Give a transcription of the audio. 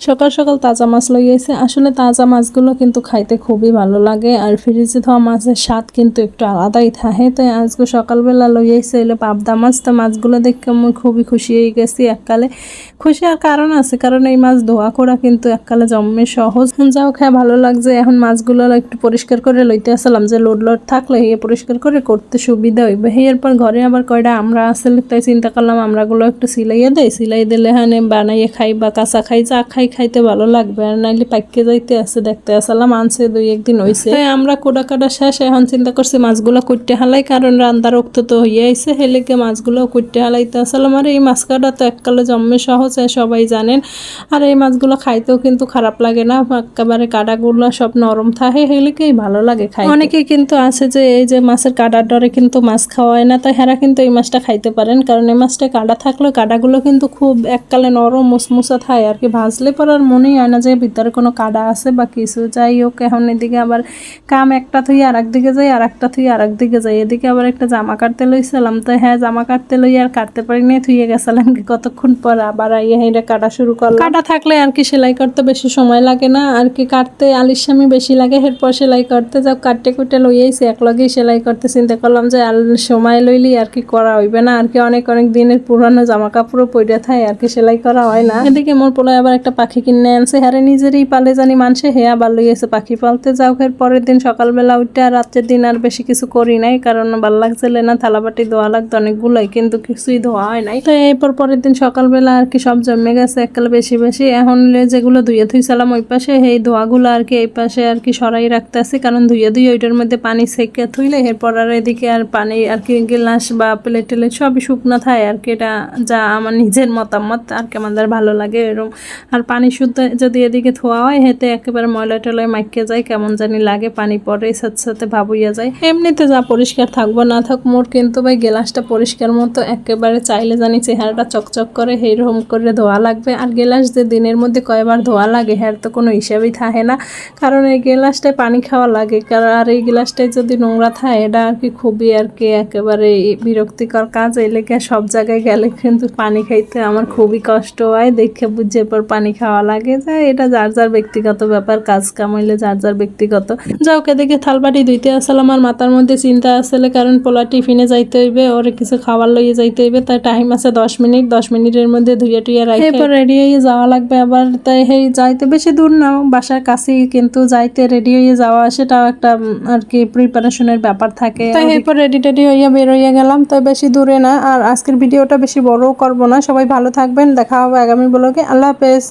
সকাল সকাল তাজা মাছ লইয়েছে আসলে তাজা মাছগুলো কিন্তু খাইতে খুবই ভালো লাগে। আর ফ্রিজে ধোয়া মাছের স্বাদ কিন্তু একটু আলাদাই থাকে। তো আজকে সকালবেলা লইয়েছে এলে পাবদা মাছ। তো মাছগুলো দেখে আমি খুবই খুশি হয়ে গেছি এককালে। খুশি আর কারণ আছে, কারণ এই মাছ ধোয়া করা কিন্তু এককালে জন্মে সহজ। যাও খায় ভালো লাগছে। এখন মাছগুলো একটু পরিষ্কার করে লইতে আসলাম। যে লোড লোড থাকলে হিয়ে পরিষ্কার করে করতে সুবিধা হইবে। এরপর ঘরে আবার কয়টা আমরা আসলে তাই চিন্তা করলাম আমরাগুলো একটু সিলাইয়ে দেয় সিলাই দিলে হ্যাঁ বানাইয়ে খাই বা কাঁচা খাই যা খাই খাইতে ভালো লাগবে আর নাইলে পাইকে যাইতে আছে দেখতে আসলাম আনছে দুই একদিন তাই আমরা কোটা কাটা শেষ এখন চিন্তা করছি মাছগুলো কুটতে হালাই কারণ রান্দার রক্ত তো হইয়া আইছে হেলেকে মাছগুলো কুটতে হালাইতে আসলাম আর এই মাছ কাটা তো এককালে জন্মে সহজ সবাই জানেন। আর এই মাছগুলো খাইতেও কিন্তু খারাপ লাগে না একেবারে কাটাগুলো সব নরম থাকে হেলেকেই ভালো লাগে খাই অনেকেই কিন্তু আছে যে এই যে মাছের কাটার ডরে কিন্তু মাছ খাওয়ায় না তাই হেরা কিন্তু এই মাছটা খাইতে পারেন কারণ এই মাছটা কাটা থাকলেও কাটাগুলো কিন্তু খুব এককালে নরম মুসমুসা থাকে আর কি ভাজলে পর আর মনেই হয় না যে ভিতরে কোনো কাটা আছে বা কিছু। যাই হোক, এখন এদিকে আবার কাম একটা থুই আর একদিকে যাই আর একটা থুই আর একদিকে যাই এদিকে আবার একটা জামা কাটতে লইছিলাম। তো হ্যাঁ জামা কাটতে লই আর কাটতে পারি না থুইয়ে গেছিলাম কি কতক্ষণ পর আবার আইয়া হেঁটে কাটা শুরু করলাম। কাটা থাকলে আর কি সেলাই করতে বেশি সময় লাগে না। আর কি কাটতে আলির স্বামী বেশি লাগে, এরপর সেলাই করতে যাও, কাটতে কুটে লইয়াইছি এক লগেই সেলাই করতে চিন্তা করলাম যে আর সময় লইলি আর কি করা হইবে না। আর কি অনেক অনেক দিনের পুরানো জামা কাপড়ও পইরা থাকে আর কি সেলাই করা হয় না। এদিকে মোর পোলায় আবার একটা পাখি কিনে আনছে হারে নিজেরই পালে জানি মানুষে হে আবার লইয়েছে পাখি পালতে। যাও এর পরের দিন সকালবেলা উঠে আর রাত্রের দিন আর বেশি কিছু করি নাই, কারণ ভালো লাগছিল না, থালাবাটি ধোয়া লাগতো অনেকগুলোই, কিন্তু কিছুই ধোয়া হয় নাই। তো এরপর পরের দিন সকালবেলা আর কি সব জমে গেছে, এককালে বেশি বেশি। এখন যেগুলো ধুয়ে থুইছিলাম ওই পাশে এই ধোয়াগুলো আর কি এই পাশে আর কি সরাই রাখতে আসি কারণ ধুয়ে ধুয়ে ওইটার মধ্যে পানি সেকে থুইলে এরপর আর এদিকে আর পানি আর কি গিলাস বা প্লেট টেলেট সবই শুকনো থাকে আর কি, এটা যা আমার নিজের মতামত, আর কি আমাদের ভালো লাগে এরকম আর পানি শুদ্ধ যদি এদিকে ধোয়া হয় হেতে একেবারে ময়লা টয়লায় মাইকে যায়, কেমন জানি লাগে, পানি পরে সাথে সাথে ভাবুইয়া যায়। এমনিতে যা পরিষ্কার থাকব না থাক মোর, কিন্তু ভাই গেলাসটা পরিষ্কার মতো একেবারে চাইলে জানি চেহারাটা চকচক করে সেইরকম করে ধোয়া লাগবে। আর গেলাস যে দিনের মধ্যে কয়বার ধোয়া লাগে হ্যার তো কোনো হিসাবই থাকে না। কারণ এই গেলাসটায় পানি খাওয়া লাগে, কারণ আর এই গিলাসটায় যদি নোংরা থাকে, এটা আর কি খুবই আর কি একেবারে বিরক্তিকর কাজ। এই সব জায়গায় গেলে কিন্তু পানি খাইতে আমার খুবই কষ্ট হয়, দেখে বুঝে পর পানি খাওয়া লাগে যা এটা যার যার ব্যক্তিগত ব্যাপার কাজ কামাইলে যার যার ব্যক্তিগত। যা ওকে দেখে থালবাটি ধুইতে আসলে আমার মাথার মধ্যে চিন্তা আসলে কারণ পোলা টিফিনে যাইতে হইবে ওর কিছু খাবার লইয়ে যাইতে হইবে তাই টাইম আছে দশ মিনিট দশ মিনিটের মধ্যে ধুইয়া টুইয়া রাখে এরপর রেডি হয়ে যাওয়া লাগবে আবার তাই হেই যাইতে বেশি দূর না বাসার কাছেই কিন্তু যাইতে রেডি হয়ে যাওয়া সেটাও একটা আর কি প্রিপারেশনের ব্যাপার থাকে। তাই এরপর রেডি টেডি হইয়া বের হইয়া গেলাম তাই বেশি দূরে না আর আজকের ভিডিওটা বেশি বড়ও করব না সবাই ভালো থাকবেন দেখা হবে আগামী ব্লগে আল্লাহ হাফেজ।